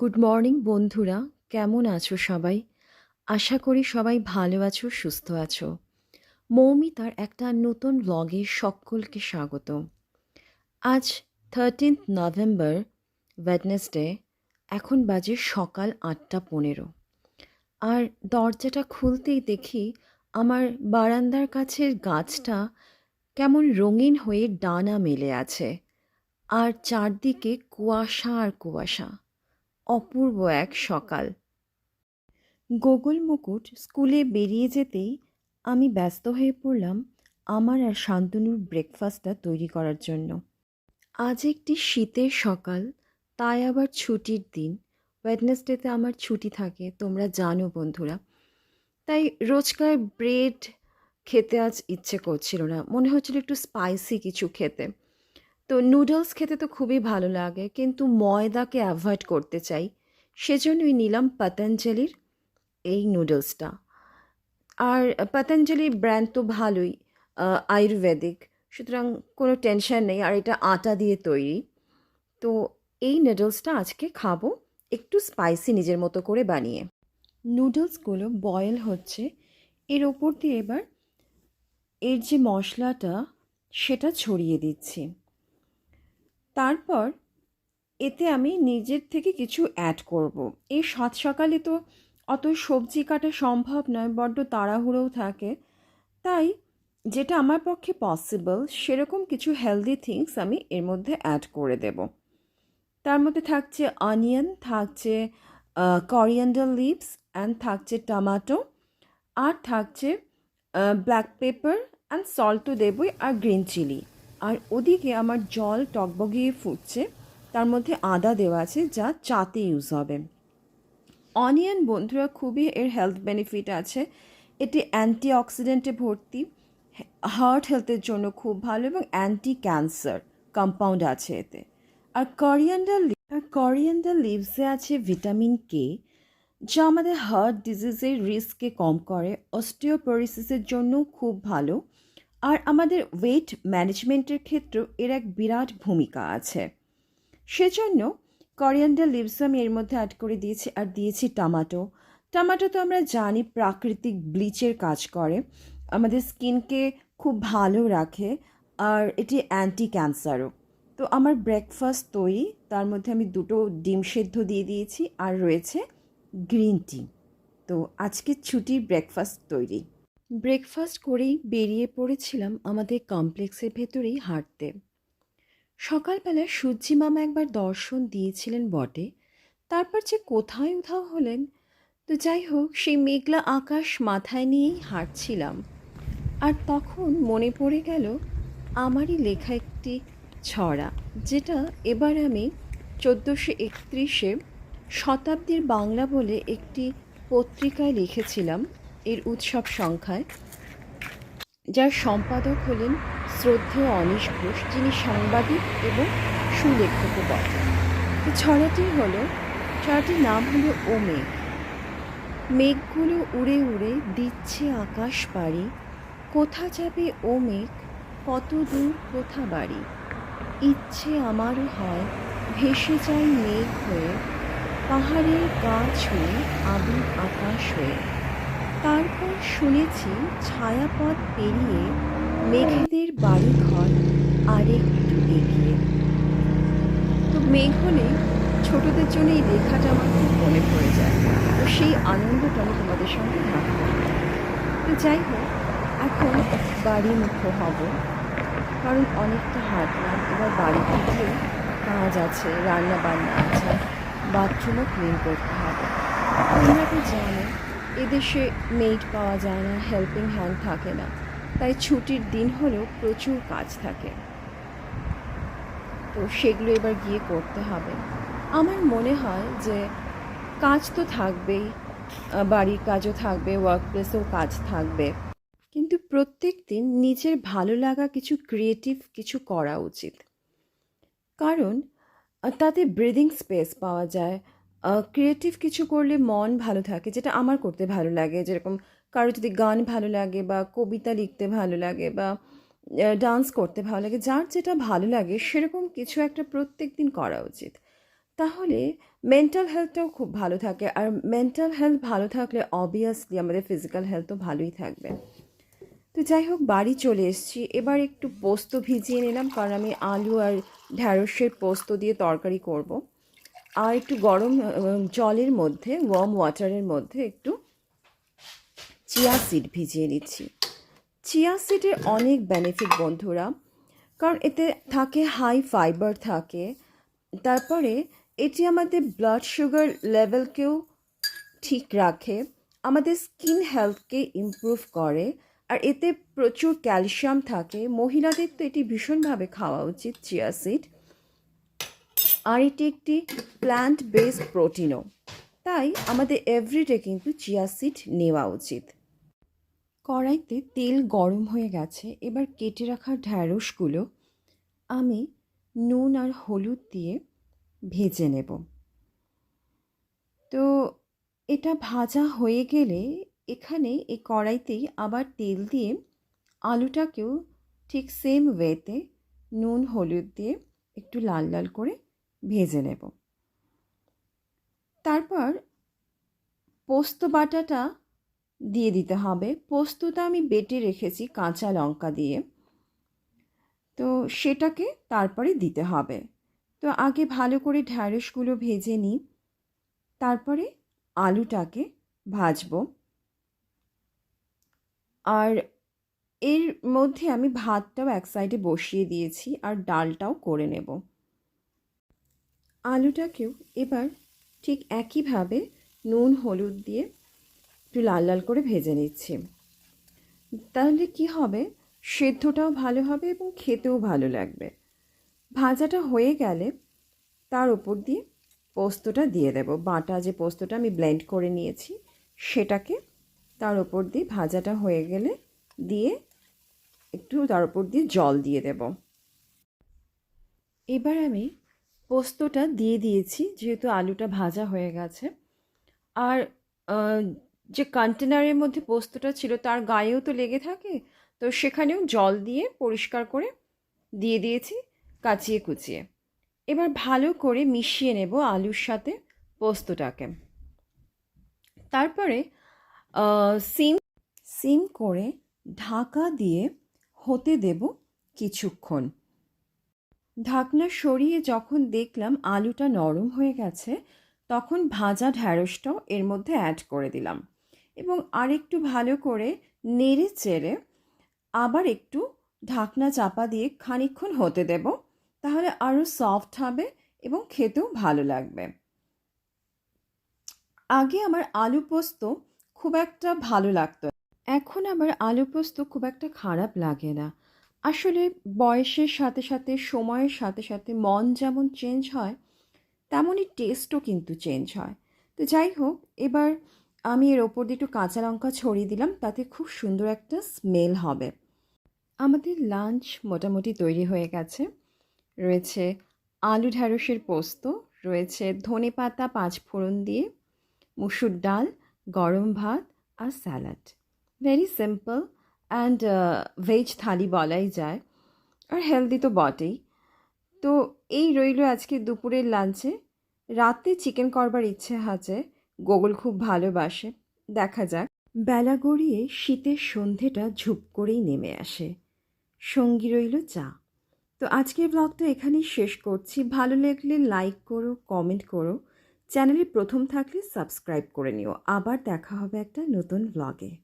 Good morning বন্ধুরা। কেমন আছো সবাই? আশা করি সবাই ভালো আছো, সুস্থ আছো। মৌমিতার একটা নতুন ব্লগে সকলকে স্বাগত। আজ থার্টিন্থ নভেম্বর ওয়েডনেসডে এখন বাজে সকাল আটটা পনেরো। আর দরজাটা খুলতেই দেখি আমার বারান্দার কাছের গাছটা কেমন রঙিন হয়ে ডানা মেলে আছে। আর চারদিকে কুয়াশা আর কুয়াশা। অপূর্ব এক সকাল। গোগল মুকুট স্কুলে বেরিয়ে যেতেই আমি ব্যস্ত হয়ে পড়লাম আমার আর শান্তনুর ব্রেকফাস্টটা তৈরি করার জন্য। আজ একটি শীতের সকাল, তাই আবার ছুটির দিন। ওয়েডনেসডেতে আমার ছুটি থাকে, তোমরা জানো বন্ধুরা। তাই রোজকার ব্রেড খেতে আজ ইচ্ছে করছিল না। মনে হচ্ছিল একটু স্পাইসি কিছু খেতে। তো নুডলস খেতে তো খুবই ভালো লাগে, কিন্তু ময়দাকে অ্যাভয়েড করতে চাই। সেজন্যই নিলাম পতঞ্জলির এই নুডলসটা আর পতঞ্জলি ব্র্যান্ড তো ভালোই আয়ুর্বেদিক, সুতরাং কোনো টেনশন নেই, আর এটা আটা দিয়ে তৈরি। তো এই নুডলসটা আজকে খাব, একটু স্পাইসি নিজের মতো করে বানিয়ে। নুডলসগুলো বয়েল হচ্ছে, এর ওপর দিয়ে এবার এর যে মশলাটা, সেটা ছড়িয়ে দিচ্ছি। তারপর এতে আমি নিজের থেকে কিছু অ্যাড করব। এই সাত সকালে তো অত সবজি কাটা সম্ভব নয়, বড্ড তাড়াহুড়োও থাকে। তাই যেটা আমার পক্ষে পসিবল সেরকম কিছু হেলদি থিংস আমি এর মধ্যে অ্যাড করে দেব। তার মধ্যে থাকছে অনিয়ন থাকছে করিয়েন্ডার লিভস অ্যান্ড থাকছে টমাটো আর থাকছে ব্ল্যাক পেপার অ্যান্ড সল্ট তো দেবই, আর গ্রিন চিলি আর ওদিকে আমার জল টকবগিয়ে ফুটছে, তার মধ্যে আদা দেওয়া আছে যা চাতে ইউজ হবে। অনিয়ন বন্ধুরা, খুবই এর হেলথ বেনিফিট আছে। এটি অ্যান্টি অক্সিডেন্টে ভর্তি হার্ট হেলথের জন্য খুব ভালো এবং অ্যান্টি ক্যান্সার কম্পাউন্ড আছে এতে। আর করিয়েন্ডার আর করিয়েন্ডার লিভসে আছে ভিটামিন কে যা আমাদের হার্ট ডিজিজের রিস্ককে কম করে। অস্টিওপোরিসিসের জন্য খুব ভালো। আর আমাদের ওয়েট ম্যানেজমেন্টের ক্ষেত্রেও এর এক বিরাট ভূমিকা আছে। সেজন্য করিয়ান্ডার আমি এর মধ্যে অ্যাড করে দিয়েছি আর দিয়েছি টমাটো। টমাটো তো আমরা জানি প্রাকৃতিক ব্লিচের কাজ করে। আমাদের স্কিনকে খুব ভালো রাখে আর এটি অ্যান্টি ক্যান্সারও তো আমার ব্রেকফাস্ট তৈরি, তার মধ্যে আমি দুটো ডিম সেদ্ধ দিয়ে দিয়েছি আর রয়েছে গ্রিন টি তো আজকে ছুটির ব্রেকফাস্ট তৈরি। ব্রেকফাস্ট করেই বেরিয়ে পড়েছিলাম আমাদের কমপ্লেক্সের ভেতরেই হাঁটতে। সকালবেলা সূর্যি মামা একবার দর্শন দিয়েছিলেন বটে। তারপর যে কোথায় উধাও হলেন, তো যাই হোক, সেই মেঘলা আকাশ মাথায় নিয়েই হাঁটছিলাম। আর তখন মনে পড়ে গেল, আমারই লেখা একটি ছড়া, যেটা এবার আমি চোদ্দোশো একত্রিশে শতাব্দীর বাংলা বলে একটি পত্রিকায় লিখেছিলাম। এর উৎসব সংখ্যায়, যার সম্পাদক হলেন শ্রদ্ধেয় অনিশ ঘোষ, যিনি সাংবাদিক এবং সুলেখকও বটে। ছড়াটি হলো ছড়াটির নাম হলো ও মেঘ মেঘগুলো উড়ে উড়ে দিচ্ছে আকাশ পাড়ি কোথা যাবে ও মেঘ কত দূর কোথা বাড়ি? ইচ্ছে আমারও হয় ভেসে যায় মেঘ হয়ে, পাহাড়ের গা ছুঁয়ে আবু আকাশ হয়ে। তারপর শুনেছি ছায়াপথ পেরিয়ে মেঘেদের বাড়ি ঘর আরেকটু এগিয়ে। তো মেঘ হলে ছোটদের জন্য এই লেখাটা আমার খুব মনে পড়ে যায়। তো সেই আনন্দটা আমি তোমাদের সঙ্গে ভাগ করি তো যাই হোক, এখন বাড়ি মুখ হব। কারণ অনেকটা হাঁটলাম এবার বাড়িতে গিয়ে কাজ আছে রান্না বান্না আছে, বাথরুমও ক্লিন করতে হবে। তোমরা তো জানো এদেশে মেড পাওয়া যায় না হেল্পিং হ্যান্ড থাকে না। তাই ছুটির দিন হলেও প্রচুর কাজ থাকে। তো সেগুলো এবার গিয়ে করতে হবে। আমার মনে হয় যে কাজ তো থাকবেই বাড়ির কাজও থাকবে ওয়ার্ক প্লেসেও কাজ থাকবে। কিন্তু প্রত্যেক দিন নিজের ভালো লাগা কিছু ক্রিয়েটিভ কিছু করা উচিত। কারণ তাতে ব্রিদিং স্পেস পাওয়া যায় ক্রিয়েটিভ কিছু করলে মন ভালো থাকে, যেটা আমার করতে ভালো লাগে। যেরকম কারও যদি গান ভালো লাগে বা কবিতা লিখতে ভালো লাগে বা ডান্স করতে ভালো লাগে, যার যেটা ভালো লাগে, সেরকম কিছু একটা প্রত্যেক দিন করা উচিত। তাহলে মেন্টাল হেলথটাও খুব ভালো থাকে, আর মেন্টাল হেলথ ভালো থাকলে অবভিয়াসলি আমাদের ফিজিক্যাল হেলথও ভালোই থাকবে। তো যাই হোক, বাড়ি চলে এসেছি। এবার একটু পোস্ত ভিজিয়ে নিলাম, কারণ আমি আলু আর ঢ্যাঁড়সের পোস্ত দিয়ে তরকারি করব। আর একটু গরম জলের মধ্যে ওয়ার্ম ওয়াটারের মধ্যে একটু চিয়া সিড ভিজিয়ে নিচ্ছি। চিয়া সিডের অনেক বেনিফিট বন্ধুরা, কারণ এতে থাকে হাই ফাইবার থাকে। তারপরে এটি আমাদের ব্লাড সুগার লেভেলকেও ঠিক রাখে, আমাদের স্কিন হেলথকে ইমপ্রুভ করে, আর এতে প্রচুর ক্যালসিয়াম থাকে। মহিলাদের তো এটি ভীষণভাবে খাওয়া উচিত, চিয়া সিড আর এটি একটি প্ল্যান্ট বেসড প্রোটিনও তাই আমাদের এভরিডে কিন্তু চিয়া সিড নেওয়া উচিত। কড়াইতে তেল গরম হয়ে গেছে, এবার কেটে রাখা ঢ্যাঁড়সগুলো আমি নুন আর হলুদ দিয়ে ভেজে নেব। তো এটা ভাজা হয়ে গেলে এখানে এই কড়াইতেই আবার তেল দিয়ে আলুটাকেও ঠিক সেম ওয়েতে নুন, হলুদ দিয়ে একটু লাল লাল করে ভেজে নেব। তারপর পোস্ত বাটাটা দিয়ে দিতে হবে। পোস্তটা আমি বেটে রেখেছি কাঁচা লঙ্কা দিয়ে। তো সেটাকে তারপরে দিতে হবে। তো আগে ভালো করে ঢ্যাঁড়সগুলো ভেজে নিই। তারপরে আলুটাকে ভাজবো। আর এর মধ্যে আমি ভাতটাও এক সাইডে বসিয়ে দিয়েছি আর ডালটাও করে নেব। আলুটাকেও এবার ঠিক একইভাবে নুন, হলুদ দিয়ে একটু লাল লাল করে ভেজে নিচ্ছি। তাহলে কি হবে? সেদ্ধটাও ভালো হবে এবং খেতেও ভালো লাগবে। ভাজাটা হয়ে গেলে তার উপর দিয়ে পোস্তটা দিয়ে দেব। বাটা যে পোস্তটা আমি ব্লেন্ড করে নিয়েছি, সেটাকে তার উপর দিয়ে ভাজাটা হয়ে গেলে দিয়ে একটু তার উপর দিয়ে জল দিয়ে দেব। এবার আমি পোস্তটা দিয়ে দিয়েছি, যেহেতু আলুটা ভাজা হয়ে গেছে। আর যে কন্টেনারের মধ্যে পোস্তটা ছিল, তার গায়েও তো লেগে থাকে, তো সেখানেও জল দিয়ে পরিষ্কার করে দিয়ে দিয়েছি কাচিয়ে কুচিয়ে। এবার ভালো করে মিশিয়ে নেব আলুর সাথে পোস্তটাকে। তারপরে সিম সিম করে ঢাকা দিয়ে হতে দেব কিছুক্ষণ। ঢাকনা সরিয়ে যখন দেখলাম আলুটা নরম হয়ে গেছে, তখন ভাজা ঢ্যাঁড়সটাও এর মধ্যে অ্যাড করে দিলাম। এবং আরেকটু ভালো করে নেড়ে চেড়ে আবার একটু ঢাকনা চাপা দিয়ে খানিকক্ষণ হতে দেব, তাহলে আরও সফট হবে এবং খেতেও ভালো লাগবে। আগে আমার আলু পোস্ত খুব একটা ভালো লাগতো এখন আমার আলু পোস্ত খুব একটা খারাপ লাগে না। আসলে বয়সের সাথে সাথে, সময়ের সাথে সাথে মন যেমন চেঞ্জ হয়, তেমনই টেস্টও কিন্তু চেঞ্জ হয়। তো যাই হোক, এবার আমি এর ওপর দিয়ে একটু কাঁচা লঙ্কা ছড়িয়ে দিলাম, তাতে খুব সুন্দর একটা স্মেল হবে। আমাদের লাঞ্চ মোটামুটি তৈরি হয়ে গেছে। রয়েছে আলু ঢ্যাঁড়সের পোস্ত, রয়েছে ধনে পাতা পাঁচ ফোড়ন দিয়ে, মুসুর ডাল, গরম ভাত আর salad very simple and veg thali বলাই যায় আর হেলদি তো বটেই। তো এই রইল আজকে দুপুরের লাঞ্চে রাতে চিকেন করবার ইচ্ছে আছে, গোগল খুব ভালোবাসে। দেখা যাক। বেলা গড়িয়ে শীতের সন্ধেটা ঝুপ করেই নেমে আসে। সঙ্গী রইল চা। তো আজকের ব্লগটা এখানেই শেষ করছি। ভালো লাগলে লাইক করো কমেন্ট করো। চ্যানেলে প্রথম থাকলে সাবস্ক্রাইব করে নিও। আবার দেখা হবে একটা নতুন ব্লগে